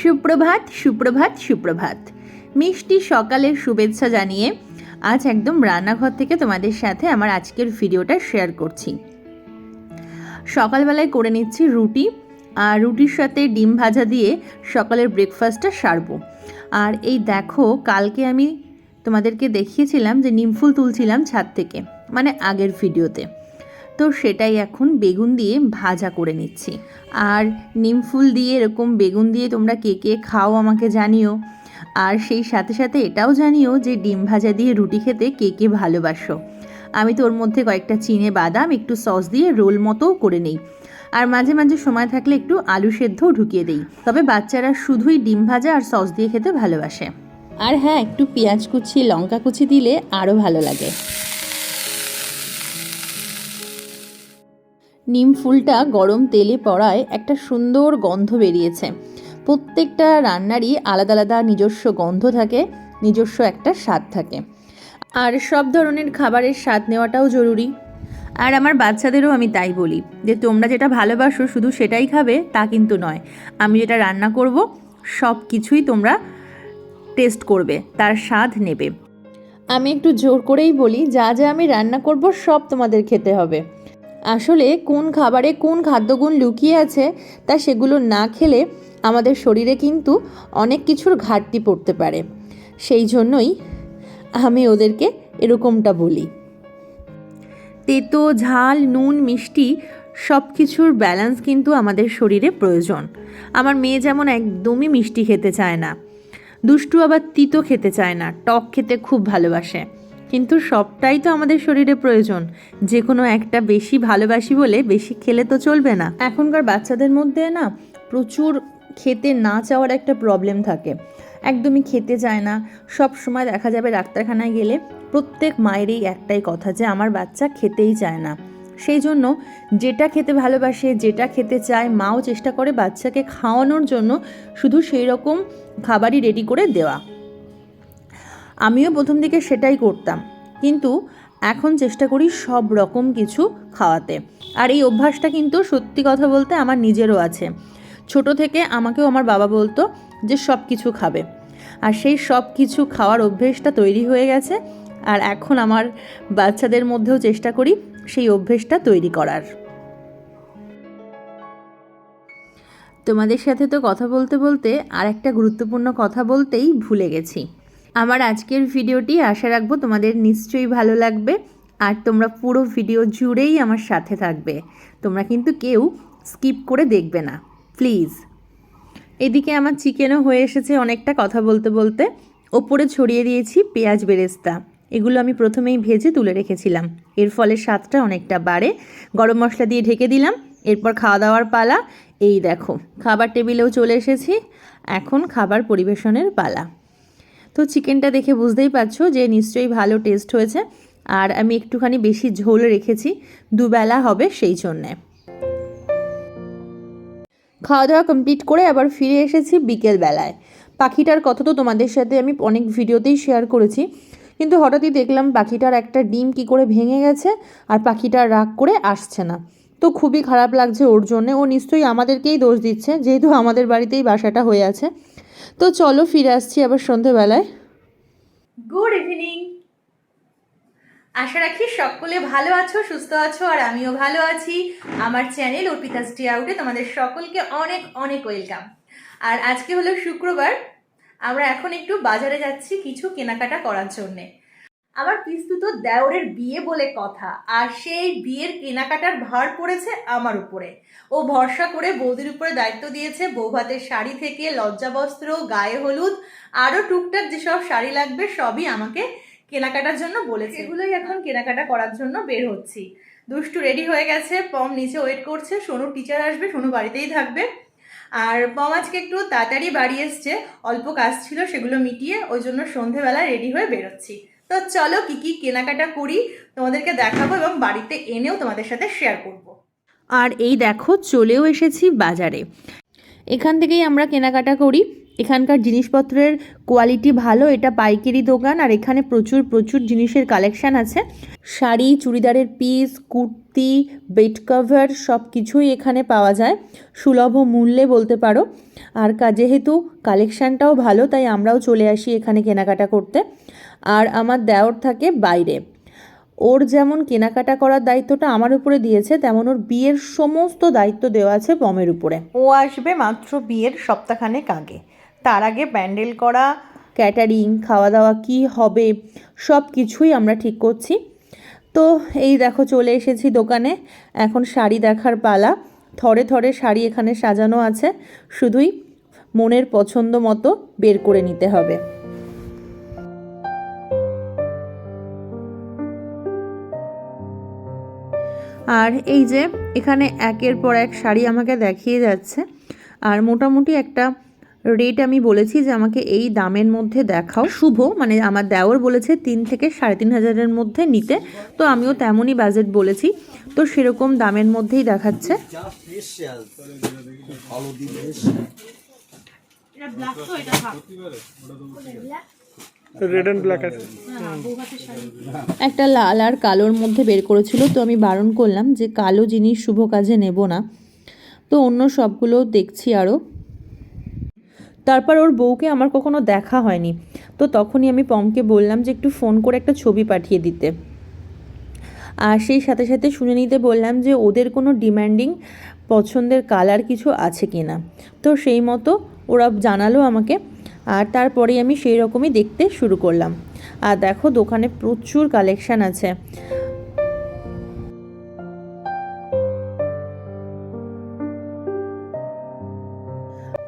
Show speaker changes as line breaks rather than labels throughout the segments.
সুপ্রভাত সুপ্রভাত সুপ্রভাত। মিষ্টি সকালের শুভেচ্ছা জানিয়ে আজ একদম রান্নাঘর থেকে তোমাদের সাথে আমার আজকের ভিডিওটা শেয়ার করছি। সকালবেলায় করে নিচ্ছি রুটি আর রুটির সাথে ডিম ভাজা দিয়ে সকালের ব্রেকফাস্টটা সারবো। আর এই দেখো, কালকে আমি তোমাদেরকে দেখিয়েছিলাম যে নিমফুল তুলছিলাম ছাদ থেকে মানে আগের ভিডিওতে। তো সেটাই এখন বেগুন দিয়ে ভাজা করে নিচ্ছি। আর নিমফুল দিয়ে এরকম বেগুন দিয়ে তোমরা কে কে খাও আমাকে জানিও। আর সেই সাথে সাথে এটাও জানিও যে ডিম ভাজা দিয়ে রুটি খেতে কে কে ভালোবাসো। আমি তো ওর মধ্যে কয়েকটা চিনে বাদাম, একটু সস দিয়ে রোল মতোও করে নেই। আর মাঝে মাঝে সময় থাকলে একটু আলু সেদ্ধও ঢুকিয়ে দিই। তবে বাচ্চারা শুধুই ডিম ভাজা আর সস দিয়ে খেতে ভালোবাসে। আর হ্যাঁ একটু পেঁয়াজ কুচি, লঙ্কা কুচি দিলে আরও ভালো লাগে। নিম ফুলটা গরম তেলে পড়ায় একটা সুন্দর গন্ধ বেরিয়েছে। প্রত্যেকটা রান্নারই আলাদা আলাদা নিজস্ব গন্ধ থাকে, নিজস্ব একটা স্বাদ থাকে। আর সব ধরনের খাবারের স্বাদ নেওয়াটাও জরুরি। আর আমার বাচ্চাদেরও আমি তাই বলি যে, তোমরা যেটা ভালোবাসো শুধু সেটাই খাবে, তা কিন্তু নয়। আমি যেটা রান্না করব, সব কিছুই তোমরা টেস্ট করবে, তার স্বাদ নেবে। আমি একটু জোর করেই বলি, যা যা আমি রান্না করব, সব তোমাদের খেতে হবে। আসলে কোন খাবারে কোন খাদ্যগুণ লুকিয়ে আছে তা সেগুলো না খেলে আমাদের শরীরে কিন্তু অনেক কিছুর ঘাটতি পড়তে পারে। সেই জন্যই আমি ওদেরকে এরকমটা বলি। তেতো, ঝাল, নুন, মিষ্টি সব কিছুর ব্যালেন্স কিন্তু আমাদের শরীরে প্রয়োজন। আমার মেয়ে যেমন একদমই মিষ্টি খেতে চায় না, দুষ্টু আবার তিতো খেতে চায় না, টক খেতে খুব ভালোবাসে। কিন্তু সবটাই তো আমাদের শরীরে প্রয়োজন। যে কোনো একটা বেশি ভালোবাসি বলে বেশি খেলে তো চলবে না। এখনকার বাচ্চাদের মধ্যে না প্রচুর খেতে না চাওয়ার একটা প্রবলেম থাকে। একদমই খেতে চায় না। সব সময় দেখা যাবে ডাক্তারখানায় গেলে প্রত্যেক মায়েরই একটাই কথা যে, আমার বাচ্চা খেতেই চায় না। সেই জন্য যেটা খেতে ভালোবাসে, যেটা খেতে চায়, মাও চেষ্টা করে বাচ্চাকে খাওয়ানোর জন্য শুধু সেই রকম খাবারই রেডি করে দেওয়া। আমিও প্রথম দিকে সেটাই করতাম। কিন্তু এখন চেষ্টা করি সব রকম কিছু খাওয়াতে। আর এই অভ্যাসটা কিন্তু সত্যি কথা বলতে আমার নিজেরও আছে। ছোট থেকে আমাকেও আমার বাবা বলতো যে, সব কিছু খাবে। আর সেই সব কিছু খাওয়ার অভ্যেসটা তৈরি হয়ে গেছে। আর এখন আমার বাচ্চাদের মধ্যেও চেষ্টা করি সেই অভ্যেসটা তৈরি করার। তোমাদের সাথে তো কথা বলতে বলতে আর একটা গুরুত্বপূর্ণ কথা বলতেই ভুলে গেছি। আমার আজকের ভিডিওটি আশা রাখব তোমাদের নিশ্চয়ই ভালো লাগবে। আর তোমরা পুরো ভিডিও জুড়েই আমার সাথে থাকবে। তোমরা কিন্তু কেউ স্কিপ করে দেখবে না। প্লিজ। এদিকে আমার চিকেনও হয়ে এসেছে অনেকটা কথা বলতে বলতে। ওপরে ছড়িয়ে দিয়েছি পেঁয়াজ বেরেস্তা। এগুলো আমি প্রথমেই ভেজে তুলে রেখেছিলাম। এর ফলে স্বাদটা অনেকটা বাড়ে। গরম মশলা দিয়ে ঢেকে দিলাম। এরপর খাওয়া দাওয়ার পালা। এই দেখো, খাবার টেবিলেও চলে এসেছি। এখন খাবার পরিবেশনের পালা। তো চিকেনটা দেখে বুঝতেই পারছ যে নিশ্চয়ই ভালো টেস্ট হয়েছে। আর আমি একটুখানি বেশি ঝোল রেখেছি, দুবেলা হবে সেই জন্যে। খাওয়া দাওয়া কমপ্লিট করে আবার ফিরে এসেছি বিকেলবেলায়। পাখিটার কথা তো তোমাদের সাথে আমি অনেক ভিডিওতেই শেয়ার করেছি। কিন্তু হঠাৎই দেখলাম পাখিটার একটা ডিম কি করে ভেঙে গেছে আর পাখিটা রাগ করে আসছে না। তো খুবই খারাপ লাগছে ওর জন্যে। ও নিশ্চয়ই আমাদেরকেই দোষ দিচ্ছে, যেহেতু আমাদের বাড়িতেই বাসাটা হয়ে আছে। তো চলো ফিরে আসছি আবার সন্ধেবেলায়। গুড ইভিনিং আশা রাখি সকলে ভালো আছো, সুস্থ আছো, আর আমিও ভালো আছি। আমার চ্যানেল অর্পিতা স্টে আউটে তোমাদের সকলকে অনেক অনেক ওয়েলকাম আর আজকে হলো শুক্রবার। আমরা এখন একটু বাজারে যাচ্ছি কিছু কেনাকাটা করার জন্যে। আমার পিস্তুত দেওরের বিয়ে বলে কথা আর সেই বিয়ের কেনাকাটার ভার পড়েছে আমার উপরে। ও ভরসা করে বৌদির উপরে দায়িত্ব দিয়েছে বৌভাতের শাড়ি থেকে লজ্জাবস্ত্র গায়ে হলুদ আরও টুকটাক যেসব শাড়ি লাগবে সবই আমাকে কেনাকাটার জন্য বলেছে। এগুলোই এখন কেনাকাটা করার জন্য বের হচ্ছি। দুষ্টু রেডি হয়ে গেছে পম নিচে ওয়েট করছে সোনু টিচার আসবে সোনু বাড়িতেই থাকবে। আর পম আজকে একটু তাড়াতাড়ি বাড়ি এসছে অল্প কাজ ছিল সেগুলো মিটিয়ে ওই জন্য সন্ধেবেলা রেডি হয়ে বেরোচ্ছি। তো চলো কি কি কেনাকাটা করি, তোমাদেরকে দেখাবো এবং বাড়িতে এনেও তোমাদের সাথে শেয়ার করব। আর এই দেখো, চলেও এসেছি বাজারে এখান থেকেই আমরা কেনাকাটা করি এখানকার জিনিসপত্রের কোয়ালিটি ভালো, এটা পাইকারি দোকান, আর এখানে প্রচুর প্রচুর জিনিসের কালেকশান আছে। শাড়ি, চুড়িদারের পিস কুর্তি বেড কভার সব কিছুই এখানে পাওয়া যায়। সুলভ মূল্যে বলতে পারো। আর যেহেতু কালেকশানটাও ভালো, তাই আমরাও চলে আসি এখানে কেনাকাটা করতে। আর আমার দেওর থাকে বাইরে। ওর যেমন কেনাকাটা করার দায়িত্বটা আমার উপরে দিয়েছে, তেমন ওর বিয়ের সমস্ত দায়িত্ব দেওয়া আছে পমের উপরে। ও আসবে মাত্র বিয়ের সপ্তাহখানেক আগে। তার আগে প্যান্ডেল করা, ক্যাটারিং খাওয়া দাওয়া কি হবে, সব কিছুই আমরা ঠিক করছি। তো এই দেখো চলে এসেছি দোকানে, এখন শাড়ি দেখার পালা। থরে থরে শাড়ি এখানে সাজানো আছে, শুধুই মনের পছন্দ মতো বের করে নিতে হবে। আর এই যে এখানে একের পর এক শাড়ি আমাকে দেখিয়ে যাচ্ছে, আর মোটামুটি একটা রেট আমি বলেছি যে আমাকে এই দামের মধ্যে দেখাও। শুভ মানে আমার দেওর বলেছে তিন থেকে সাড়ে তিন হাজারের মধ্যে নিতে। তো আমিও তেমনই বাজেট বলেছি। তো সেরকম দামের মধ্যেই দেখাচ্ছে। একটা লাল আর কালোর মধ্যে বের করেছিল। তো আমি বারণ করলাম যে কালো জিনিস শুভ কাজে নেব না। তো অন্য সবগুলো দেখছি আরও তারপর ওর বউকে আমার কখনো দেখা হয়নি। তো তখনই আমি পমকে বললাম যে একটু ফোন করে একটা ছবি পাঠিয়ে দিতে। আর সেই সাথে সাথে শুনে নিতে বললাম যে ওদের কোনো ডিম্যান্ডিং পছন্দের কালার কিছু আছে কি না। তো সেই মতো ওরা জানালো আমাকে। আর তারপরেই আমি সেই রকমই দেখতে শুরু করলাম। আর দেখো দোকানে প্রচুর কালেকশান আছে।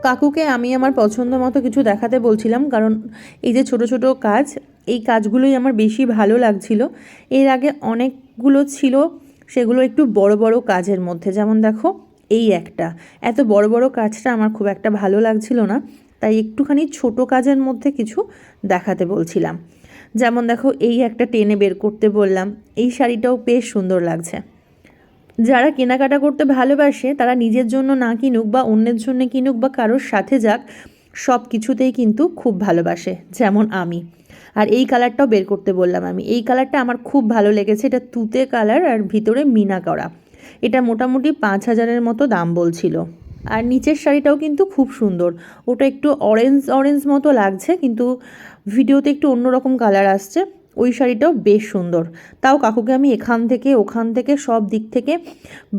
কাকুকে আমি আমার পছন্দ মতো কিছু দেখাতে বলছিলাম, কারণ এই যে ছোট ছোট কাজ, এই কাজগুলোই আমার বেশি ভালো লাগছিল। এর আগে অনেকগুলো ছিল, সেগুলো একটু বড় বড় কাজের মধ্যে। যেমন দেখো, এই একটা। এত বড় বড় কাজটা আমার খুব একটা ভালো লাগছিল না, তাই একটুখানি ছোট কাজের মধ্যে কিছু দেখাতে বলছিলাম। যেমন দেখো, এই একটা টেনে বের করতে বললাম। এই শাড়িটাও বেশ সুন্দর লাগছে। যারা কেনাকাটা করতে ভালোবাসে, তারা নিজের জন্য না কিনুক বা অন্যের জন্য কিনুক বা কারোর সাথে যাক, সব কিছুতেই কিন্তু খুব ভালোবাসে, যেমন আমি। আর এই কালারটাও বের করতে বললাম আমি। এই কালারটা আমার খুব ভালো লেগেছে। এটা তুতে কালার আর ভিতরে মিনা করা। এটা মোটামুটি পাঁচ হাজারের মতো দাম বলছিল। আর নিচের শাড়িটাও কিন্তু খুব সুন্দর। ওটা একটু অরেঞ্জ অরেঞ্জ মতো লাগছে, কিন্তু ভিডিওতে একটু অন্যরকম কালার আসছে। ওই শাড়িটাও বেশ সুন্দর। তাও কাকুকে আমি এখান থেকে ওখান থেকে সব দিক থেকে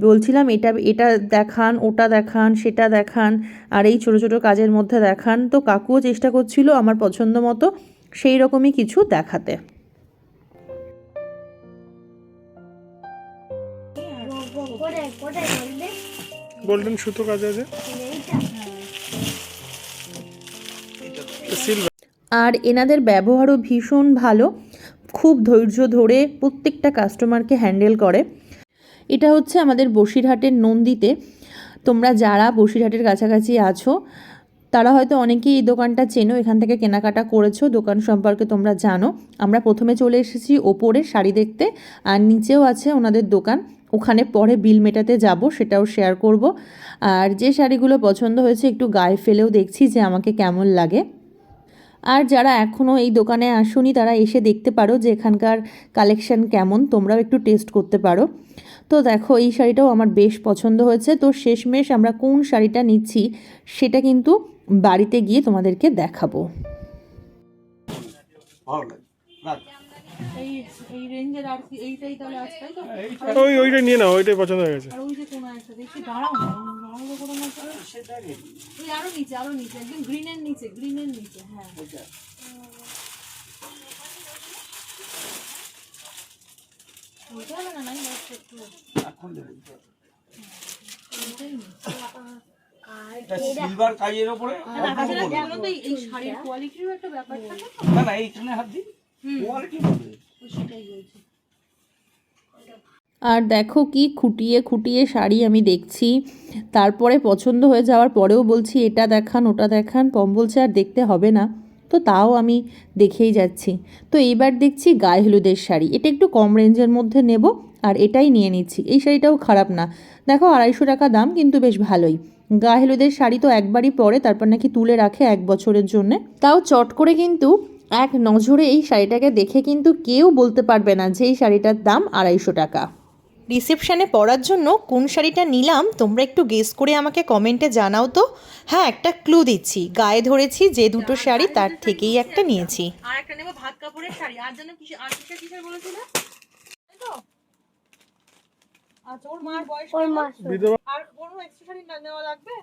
বলছিলাম এটা এটা দেখান ওটা দেখান সেটা দেখান আর এই ছোটো ছোটো কাজের মধ্যে দেখান। তো কাকুও চেষ্টা করছিল আমার পছন্দ মতো সেই রকমই কিছু দেখাতে।
গোল্ডেন সুতো কাজ আছে।
আর এনাদের ব্যবহারও ভীষণ ভালো। খুব ধৈর্য ধরে প্রত্যেকটা কাস্টমারকে হ্যান্ডেল করে। এটা হচ্ছে আমাদের বসিরহাটের নন্দীতে। তোমরা যারা বসিরহাটের কাছাকাছি আছো, তারা হয়তো অনেকেই এই দোকানটা চেনো, এখান থেকে কেনাকাটা করেছ, দোকান সম্পর্কে তোমরা জানো। আমরা প্রথমে চলে এসেছি ওপরে শাড়ি দেখতে, আর নিচেও আছে ওনাদের দোকান। ওখানে পরে বিল মেটাতে যাব, সেটাও শেয়ার করব। আর যে শাড়িগুলো পছন্দ হয়েছে, একটু গায়ে ফেলেও দেখছি যে আমাকে কেমন লাগে। আর যারা এখনও এই দোকানে আসোনি, তারা এসে দেখতে পারো যে এখানকার কালেকশান কেমন। তোমরাও একটু টেস্ট করতে পারো। তো দেখো, এই শাড়িটাও আমার বেশ পছন্দ হয়েছে। তো শেষমেশ আমরা কোন শাড়িটা নিচ্ছি, সেটা কিন্তু বাড়িতে গিয়ে তোমাদেরকে দেখাবো।
এই এই রেঞ্জের আর কি এইটাই তাহলে আছে তো?
ওই ওইটা নিয়ে নাও ওইটাই পছন্দ হয়ে গেছে।
আর ওই যে কোনো একটা দেখছি দাঁড়াও না দাঁড়াও করে না ওই আরও নিচে আরও নিচে একদম গ্রিনের নিচে গ্রিনের নিচে হ্যাঁ। ওইটা না নাই একটু
এখন দেবে। সিলভার কাজের
এই- শাড়ির কোয়ালিটিরও একটা ব্যাপার থাকে
না না এইখানে হাত দিই কোয়ালিটি
আর দেখো কি খুঁটিয়ে খুঁটিয়ে শাড়ি আমি দেখছি। তারপরে পছন্দ হয়ে যাওয়ার পরেও বলছি, এটা দেখান, ওটা দেখান পম বলছে আর দেখতে হবে না। তো তাও আমি দেখেই যাচ্ছি। তো এইবার দেখছি গায়ে হলুদের শাড়ি। এটা একটু কম রেঞ্জের মধ্যে নেব আর এটাই নিয়ে নিচ্ছি। এই শাড়িটাও খারাপ না। দেখো আড়াইশো টাকা দাম, কিন্তু বেশ ভালোই। গা হলুদের শাড়ি তো একবারই পরে, তারপর নাকি তুলে রাখে এক বছরের জন্যে। তাও চট করে কিন্তু এক নজরে এই শাড়িটাকে দেখে কিন্তু কেউ বলতে পারবে না যে এই শাড়িটার দাম আড়াইশো টাকা। রিসেপশানে পরার জন্য কোন শাড়িটা নিলাম তোমরা একটু গেস করে আমাকে কমেন্টে জানাও তো। হ্যাঁ একটা ক্লু দিচ্ছি। গায়ে ধরেছি যে দুটো শাড়ি তার থেকেই একটা নিয়েছি।
আর একটা নেব ভাত কাপড়ের শাড়ি। আর আর কিসের কিসের বলেছিল? তো? আচ্ছা ওর মার বয়স
ওর মা
আর কোনো এক্সট্রা শাড়ি না নেওয়া লাগবে?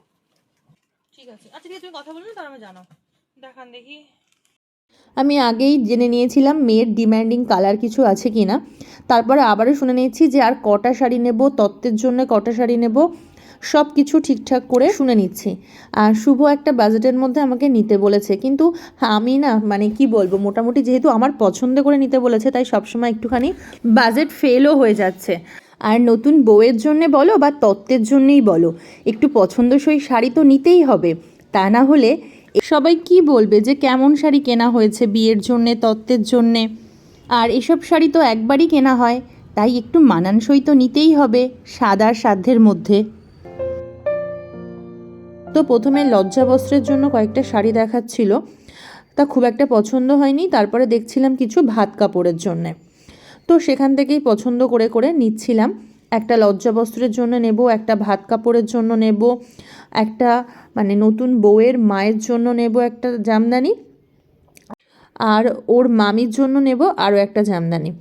ঠিক আছে। আচ্ছা ঠিক আছে তুমি কথা বলবে তার আমি জানাও। দেখান দেখি।
আমি আগেই জেনে নিয়েছিলাম মেয়ের ডিম্যান্ডিং কালার কিছু আছে কি না তারপরে আবারও শুনে নিয়েছি যে আর কটা শাড়ি নেব, তত্ত্বের জন্য কটা শাড়ি নেব সব কিছু ঠিকঠাক করে শুনে নিচ্ছি। আর শুভ একটা বাজেটের মধ্যে আমাকে নিতে বলেছে। কিন্তু আমি না মানে কি বলব, মোটামুটি যেহেতু আমার পছন্দ করে নিতে বলেছে, তাই সবসময় একটুখানি বাজেট ফেলও হয়ে যাচ্ছে। আর নতুন বউয়ের জন্যে বলো বা তত্ত্বের জন্যেই বলো, একটু পছন্দসই শাড়ি তো নিতেই হবে। তা না হলে সবাই কি বলবে যে কেমন শাড়ি কেনা হয়েছে বিয়ের জন্যে, তত্ত্বের জন্যে? আর এসব শাড়ি তো একবারই কেনা হয়, তাই একটু মানানসই তো নিতেই হবে সাদার সাধ্যের মধ্যে। তো প্রথমে লজ্জা বস্ত্রের জন্য কয়েকটা শাড়ি দেখাচ্ছিল, তা খুব একটা পছন্দ হয়নি, তারপরে দেখছিলাম কিছু ভাত কাপড়ের জন্যে। তো সেখান থেকেই পছন্দ করে করে নিচ্ছিলাম। একটা লজ্জা বস্ত্রের জন্য নেব, একটা ভাত কাপড়ের জন্য নেব একটা মানে নতুন বউয়ের মায়ের জন্য নেব একটা জামদানি আর ওর মামির জন্য নেব আরও একটা জামদানি।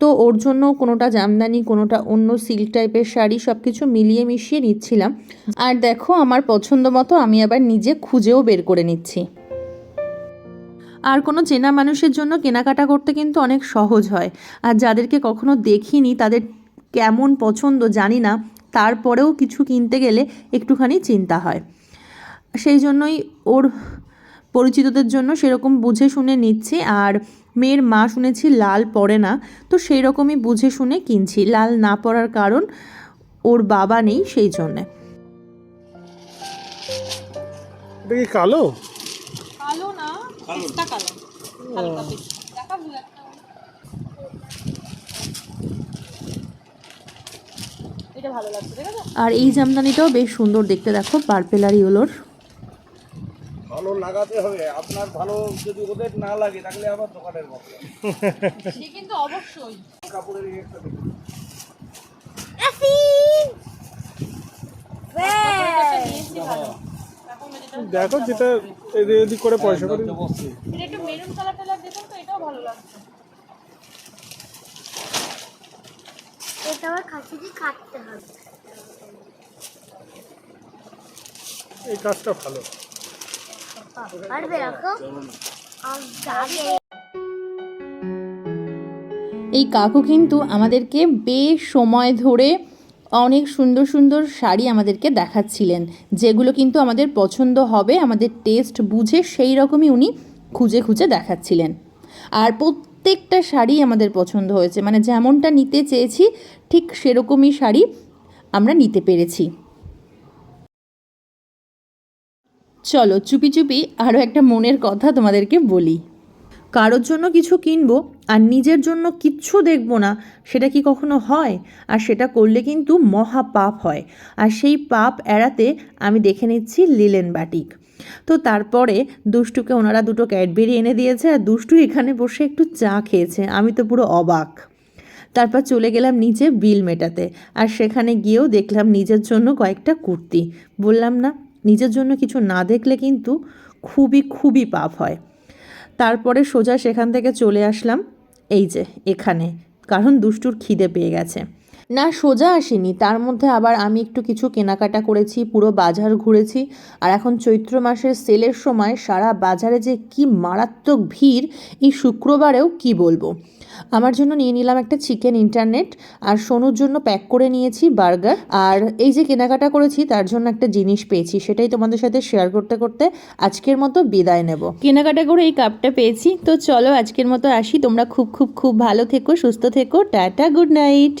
তো ওর জন্য কোনোটা জামদানি, কোনোটা অন্য সিল্ক টাইপের শাড়ি সব কিছু মিলিয়ে মিশিয়ে নিচ্ছিলাম। আর দেখো আমার পছন্দ মতো আমি আবার নিজে খুঁজেও বের করে নিচ্ছি। আর কোনো চেনা মানুষের জন্য কেনাকাটা করতে কিন্তু অনেক সহজ হয়। আর যাদেরকে কখনো দেখিনি, তাদের কেমন পছন্দ জানি না। তারপরেও কিছু কিনতে গেলে একটুখানি চিন্তা হয়। সেই জন্যই ওর পরিচিতদের জন্য সেরকম বুঝে শুনে নিচ্ছি আর মেয়ের মা শুনেছি লাল পরে না তো সেই রকমই বুঝে শুনে কিনছি। লাল না পরার কারণ ওর বাবা নেই সেই জন্যে।
কালো?
কালো না কালো। ভুল একটা এটা ভালো লাগছে ঠিক আছে?
আর এই জামদানিটাও বেশ সুন্দর দেখতে দেখো পার্পেল আর ইয়েলোর
ভালো লাগাতে হবে আপনার ভালো যদি ওদের না লাগে তাহলে আবার দোকানের মতো।
সে কিন্তু অবশ্যই।
কাপড়ের একটা দেখুন।
নিয়েছি ভালো। এখন যেটা
দেখো যেটা এদিক ওদিক করে পয়সা করে
একটু মেরুন কালার টালার দেখুন তো এটাও ভালো লাগছে।
এটা আবার খাসি দিয়ে কাটতে হবে।
এই কাজটা ভালো।
পারবে রাখো
এই কাকু কিন্তু আমাদেরকে বেশ সময় ধরে অনেক সুন্দর সুন্দর শাড়ি আমাদেরকে দেখাচ্ছিলেন যেগুলো কিন্তু আমাদের পছন্দ হবে আমাদের টেস্ট বুঝে সেই রকমই উনি খুঁজে খুঁজে দেখাচ্ছিলেন। আর প্রত্যেকটা শাড়ি আমাদের পছন্দ হয়েছে। মানে যেমনটা নিতে চেয়েছি, ঠিক সেরকমই শাড়ি আমরা নিতে পেরেছি। চলো চুপি চুপি আরও একটা মনের কথা তোমাদেরকে বলি। কারোর জন্য কিছু কিনবো আর নিজের জন্য কিচ্ছু দেখব না, সেটা কি কখনো হয়? আর সেটা করলে কিন্তু মহা পাপ হয়। আর সেই পাপ এড়াতে আমি দেখে নিচ্ছি লিলেন বাটিক। তো তারপরে দুষ্টুকে ওনারা দুটো ক্যাডবেরি এনে দিয়েছে আর দুষ্টু এখানে বসে একটু চা খেয়েছে। আমি তো পুরো অবাক। তারপর চলে গেলাম নিচে বিল মেটাতে। আর সেখানে গিয়েও দেখলাম নিজের জন্য কয়েকটা কুর্তি। বললাম, না, নিজের জন্য কিছু না দেখলে কিন্তু খুবই খুবই পাপ হয়। তারপরে সোজা সেখান থেকে চলে আসলাম। এই যে এখানে। কারণ দুষ্টুর খিদে পেয়ে গেছে। না, সোজা আসেনি। তার মধ্যে আবার আমি একটু কিছু কেনাকাটা করেছি, পুরো বাজার ঘুরেছি। আর এখন চৈত্র মাসের সেলের সময় সারা বাজারে যে কি মারাত্মক ভিড়, এই শুক্রবারেও কি বলব? আমার জন্য নিয়ে নিলাম একটা চিকেন ইন্টারনেট, আর সোনুর জন্য প্যাক করে নিয়েছি বার্গার। আর এই যে কেনাকাটা করেছি, তার জন্য একটা জিনিস পেয়েছি, সেটাই তোমাদের সাথে শেয়ার করতে করতে আজকের মতো বিদায় নেব। কেনাকাটা করে এই কাপটা পেয়েছি। তো চলো আজকের মতো আসি। তোমরা খুব খুব খুব ভালো থেকো, সুস্থ থেকো। Tata, good night.